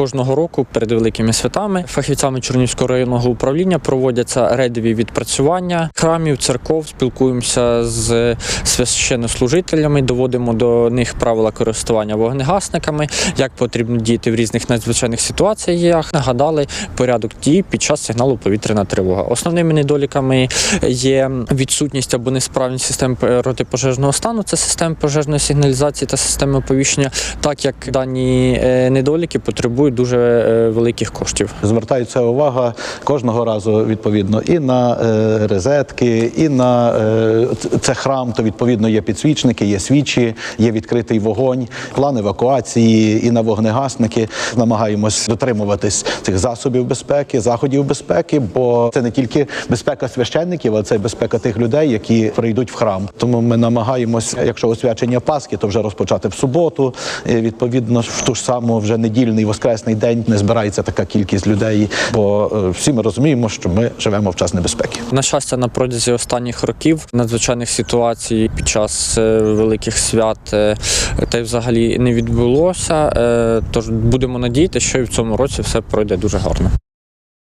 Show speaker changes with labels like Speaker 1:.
Speaker 1: Кожного року перед великими святами фахівцями Чернівського районного управління проводяться рейдові відпрацювання храмів, церков. Спілкуємося з священнослужителями, доводимо до них правила користування вогнегасниками, як потрібно діяти в різних надзвичайних ситуаціях. Нагадали порядок дій під час сигналу повітряна тривога. Основними недоліками є відсутність або несправність систем протипожежного стану, це системи пожежної сигналізації та системи оповіщення, так як дані е, недоліки потребують дуже е, великих коштів.
Speaker 2: Звертається увага кожного разу відповідно і на е, розетки, і на е, це храм, то відповідно є підсвічники, є свічі, є відкритий вогонь, план евакуації і на вогнегасники. Намагаємось дотримуватись цих засобів безпеки, заходів безпеки, бо це не тільки безпека священників, а це безпека тих людей, які прийдуть в храм. Тому ми намагаємось, якщо освячення Пасхи, то вже розпочати в суботу. Відповідно, в ту ж саму вже недільний воскресний день не збирається така кількість людей, бо е, всі ми розуміємо, що ми живемо в час небезпеки.
Speaker 1: На щастя, на протязі останніх років надзвичайних ситуацій під час е, великих свят е, та й взагалі не відбулося. Тож будемо надіяти, що і в цьому році все пройде дуже гарно.